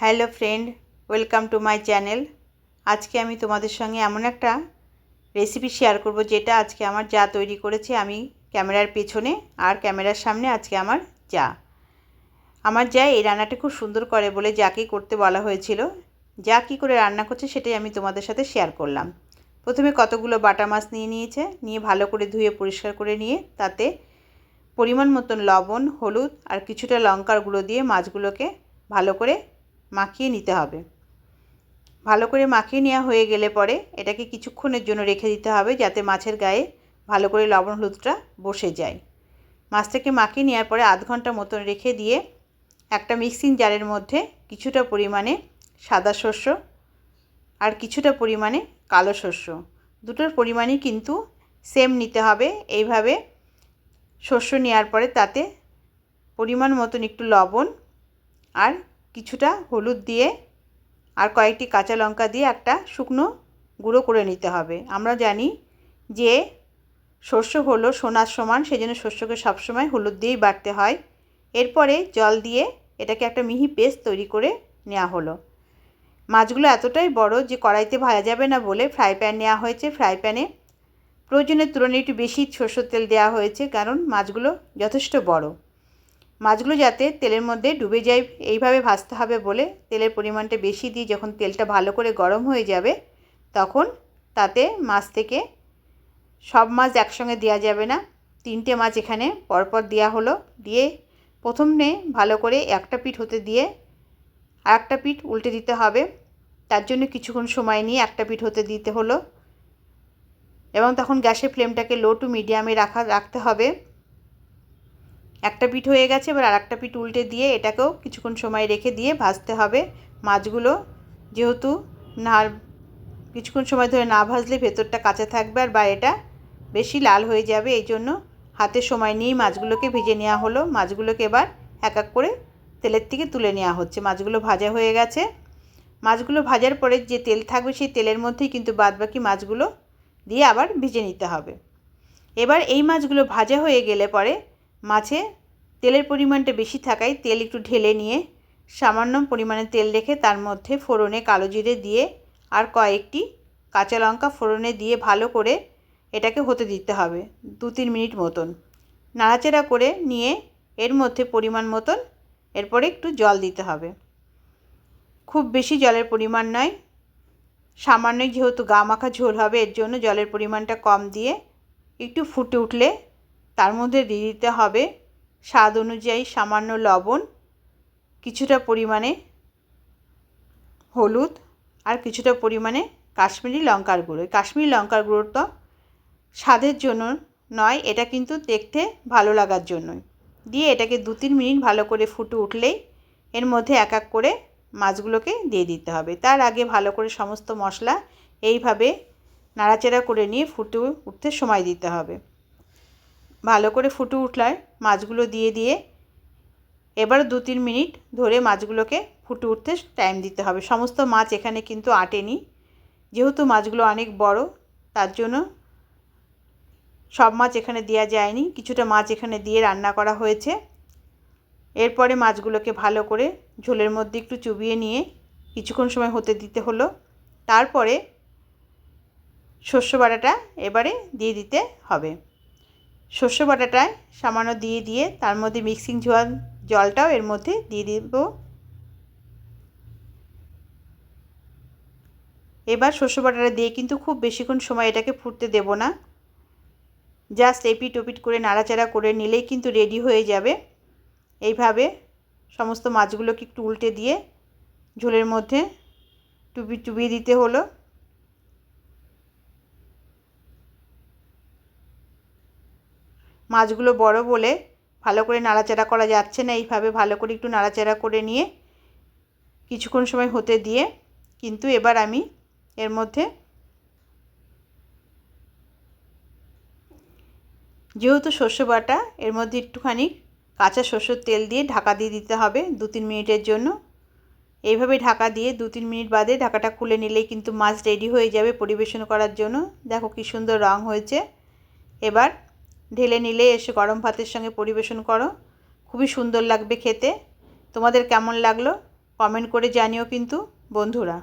Hello friend, welcome to my channel. আজকে আমি তোমাদের সঙ্গে এমন একটা রেসিপি শেয়ার করব যেটা আজকে আমার যা তৈরি করেছে আমি ক্যামেরার পেছনে আর ক্যামেরার সামনে আজকে আমার যা। আমার যা এই রান্নাটা খুব সুন্দর করে বলে যাকেই করতে বলা হয়েছিল, যা কী করে রান্না করছে সেটাই আমি তোমাদের সাথে শেয়ার করলাম। প্রথমে কতগুলো বাটা মাছ নিয়ে নিয়েছে, নিয়ে ভালো করে ধুয়ে পরিষ্কার করে নিয়ে তাতে পরিমাণ মতন লবণ, হলুদ আর কিছুটা লঙ্কার গুঁড়ো দিয়ে মাছগুলোকে ভালো করে মাখিয়ে নিতে হবে। ভালো করে মাখিয়ে নেওয়া হয়ে গেলে পরে এটাকে কিছুক্ষণের জন্য রেখে দিতে হবে যাতে মাছের গায়ে ভালো করে লবণ হলুদটা বসে যায়। মাছটাকে মাখিয়ে নেওয়ার পরে আধ ঘণ্টা মতন রেখে দিয়ে একটা মিক্সিং জারের মধ্যে কিছুটা পরিমাণে সাদা শস্য আর কিছুটা পরিমাণে কালো শস্য দুটোর পরিমাণই কিন্তু সেম নিতে হবে। এইভাবে শস্য নেওয়ার পরে তাতে পরিমাণ মতন একটু লবণ আর কিছুটা হলুদ দিয়ে আর কয়েকটি কাঁচা লঙ্কা দিয়ে একটা শুকনো গুঁড়ো করে নিতে হবে। আমরা জানি যে শস্য হলো সোনার সমান সেই জন্য শস্যকে সবসময় হলুদ দিয়েই বাটতে হয়। এরপরে জল দিয়ে এটাকে একটা মিহি পেস্ট তৈরি করে নেওয়া হলো। মাছগুলো এতটাই বড় যে কড়াইতে ভাজা যাবে না বলে ফ্রাই প্যান নেওয়া হয়েছে। ফ্রাই প্যানে প্রয়োজনের তুলনায় একটু বেশি সরষের তেল দেওয়া হয়েছে, কারণ মাছগুলো যথেষ্ট বড়। মাছগুলো যাতে তেলের মধ্যে ডুবে যায়, এইভাবে ভাজতে হবে বলে তেলের পরিমাণটা বেশি দিয়ে যখন তেলটা ভালো করে গরম হয়ে যাবে, তখন তাতে মাছ থেকে সব মাছ একসঙ্গে দেওয়া যাবে না। তিনটে মাছ এখানে পরপর দেওয়া হলো। দিয়ে প্রথমে ভালো করে একটা পিঠ হতে দিয়ে আর একটা পিঠ উল্টে দিতে হবে। তার জন্য কিছুক্ষণ সময় নিয়ে একটা পিঠ হতে দিতে হলো। এবং তখন গ্যাসের ফ্লেমটাকে লো টু মিডিয়ামে রাখা, রাখতে হবে। একটা পিঠ হয়ে গেছে, এবার আর একটা পিঠ উল্টে দিয়ে এটাকেও কিছুক্ষণ সময় রেখে দিয়ে ভাজতে হবে। মাছগুলো যেহেতু না কিছুক্ষণ সময় ধরে না ভাজলে ভেতরটা কাঁচা থাকবে আর বাইরেটা বেশি লাল হয়ে যাবে। এই জন্য হাতে সময় নিয়েই মাছগুলোকে ভেজে নেওয়া হলো। মাছগুলোকে এবার এক এক করে তেলের থেকে তুলে নেওয়া হচ্ছে। মাছগুলো ভাজা হয়ে গেছে। মাছগুলো ভাজার পরে যে তেল থাকবে সেই তেলের মধ্যেই কিন্তু বাদবাকি মাছগুলো দিয়ে আবার ভেজে নিতে হবে। এবার এই মাছগুলো ভাজা হয়ে গেলে পরে মাছে তেলের পরিমাণটা বেশি থাকায় তেল একটু ঢেলে নিয়ে সামান্য পরিমাণে তেল রেখে তার মধ্যে ফোড়নে কালো জিরে দিয়ে আর কয়েকটি কাঁচা লঙ্কা ফোড়নে দিয়ে ভালো করে এটাকে হতে দিতে হবে দু তিন মিনিট মতন। নাড়াচাড়া করে নিয়ে এর মধ্যে পরিমাণ মতন এরপরে একটু জল দিতে হবে। খুব বেশি জলের পরিমাণ নয়। সামান্যই যেহেতু গা মাখা ঝোল হবে, এর জন্য জলের পরিমাণটা কম দিয়ে একটু ফুটে উঠলে তার মধ্যে দিয়ে দিতে হবে স্বাদ অনুযায়ী সামান্য লবণ, কিছুটা পরিমাণে হলুদ আর কিছুটা পরিমাণে কাশ্মীরি লঙ্কার গুঁড়ো। কাশ্মীরি লঙ্কার গুঁড়ো তো স্বাদের জন্য নয়, এটা কিন্তু দেখতে ভালো লাগার জন্যই। দিয়ে এটাকে দু তিন মিনিট ভালো করে ফুটে উঠলেই এর মধ্যে এক এক করে মাছগুলোকে দিয়ে দিতে হবে। তার আগে ভালো করে সমস্ত মশলা এইভাবে নাড়াচাড়া করে নিয়ে ফুটে উঠতে সময় দিতে হবে। ভালো করে ফুটে উঠলায় মাছগুলো দিয়ে দিয়ে। এবার দু তিন মিনিট ধরে মাছগুলোকে ফুটে উঠতে টাইম দিতে হবে। সমস্ত মাছ এখানে কিন্তু আটেনি। যেহেতু মাছগুলো অনেক বড়, তার জন্য সব মাছ এখানে দেওয়া যায়নি। কিছুটা মাছ এখানে দিয়ে রান্না করা হয়েছে। এরপরে মাছগুলোকে ভালো করে ঝোলের মধ্যে একটু চুবিয়ে নিয়ে কিছুক্ষণ সময় হতে দিতে হলো। তারপরে শস্য বাটাটা এবারে দিয়ে দিতে হবে। শস্য বাটাটায় সামান্য দিয়ে দিয়ে তার মধ্যে মিক্সিং জল, জলটাও এর মধ্যে দিয়ে দেব। এবার শস্য বাটাটা দিয়ে কিন্তু খুব বেশিক্ষণ সময় এটাকে ফুটতে দেব না। জাস্ট এপিট ওপিট করে নাড়াচাড়া করে নিলেই কিন্তু রেডি হয়ে যাবে। এইভাবে সমস্ত মাছগুলোকে একটু উল্টে দিয়ে ঝোলের মধ্যে টুবি টুবিয়ে দিতে হলো। মাছগুলো বড় বলে ভালো করে নাড়াচাড়া করা যাচ্ছে না। এইভাবে ভালো করে একটু নাড়াচাড়া করে নিয়ে কিছুক্ষণ সময় হতে দিয়ে কিন্তু এবার আমি এর মধ্যে যেহেতু শস্য বাটা, এর মধ্যে একটুখানি কাঁচা শস্যর তেল দিয়ে ঢাকা দিয়ে দিতে হবে দু তিন মিনিটের জন্য। এইভাবে ঢাকা দিয়ে দু তিন মিনিট বাদে ঢাকাটা খুলে নিলেই কিন্তু মাছ রেডি হয়ে যাবে পরিবেশন করার জন্য। দেখো কী সুন্দর রং হয়েছে। এবার ঢেলে নিলে এসে গরম ভাতের সঙ্গে পরিবেশন করো। খুবই সুন্দর লাগবে খেতে। তোমাদের কেমন লাগল? কমেন্ট করে জানিও কিন্তু, বন্ধুরা।